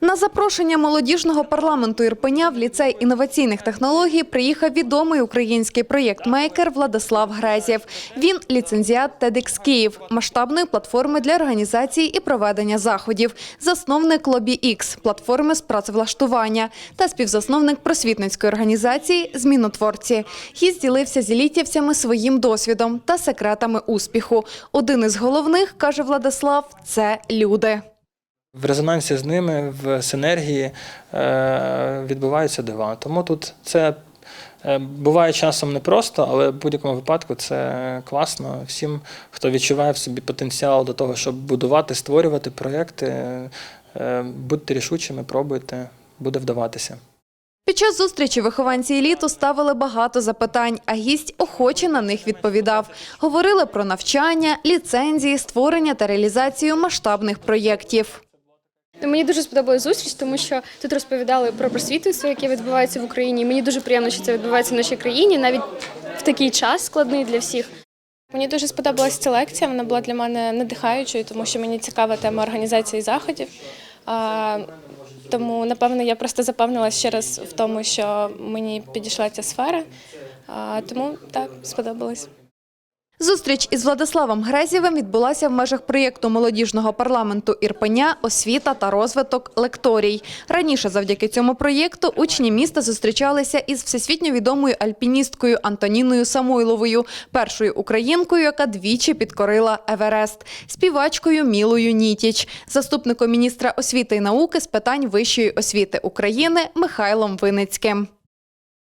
На запрошення молодіжного парламенту Ірпеня в ліцей інноваційних технологій приїхав відомий український проєкт-мейкер Владислав Грезєв. Він ліцензіат TEDx Київ, масштабної платформи для організації і проведення заходів, засновник Лобі X, платформи з працевлаштування та співзасновник просвітницької організації Змінотворці. Гість ділився з літівцями своїм досвідом та секретами успіху. Один із головних, каже Владислав, це люди. В резонансі з ними, в синергії е, відбуваються дива. Тому тут це е, буває часом непросто, але в будь-якому випадку це класно. Всім, хто відчуває в собі потенціал до того, щоб будувати, створювати проєкти, е, будьте рішучими, пробуйте, буде вдаватися. Під час зустрічі вихованці еліту ставили багато запитань, а гість охоче на них відповідав. Говорили про навчання, ліцензії, створення та реалізацію масштабних проєктів. Ну, Мені дуже сподобалась зустріч, тому що тут розповідали про просвітництво, яке відбувається в Україні. Мені дуже приємно, що це відбувається в нашій країні, навіть в такий час складний для всіх. Мені дуже сподобалася ця лекція. Вона була для мене надихаючою, тому що мені цікава тема організації заходів. Тому, напевно, я просто запевнилася ще раз в тому, що мені підійшла ця сфера. Тому так сподобалось. Зустріч із Владиславом Грезєвим відбулася в межах проєкту молодіжного парламенту Ірпеня «Освіта та розвиток лекторій». Раніше завдяки цьому проєкту учні міста зустрічалися із всесвітньо відомою альпіністкою Антоніною Самойловою, першою українкою, яка двічі підкорила Еверест, співачкою Мілою Нітіч, заступником міністра освіти і науки з питань вищої освіти України Михайлом Виницьким.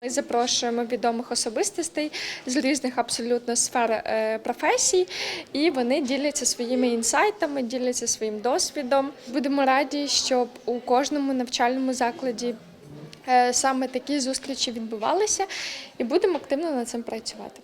Ми запрошуємо відомих особистостей з різних абсолютно сфер е, професій, і вони діляться своїми інсайтами, діляться своїм досвідом. Будемо раді, щоб у кожному навчальному закладі е, саме такі зустрічі відбувалися, і будемо активно над цим працювати.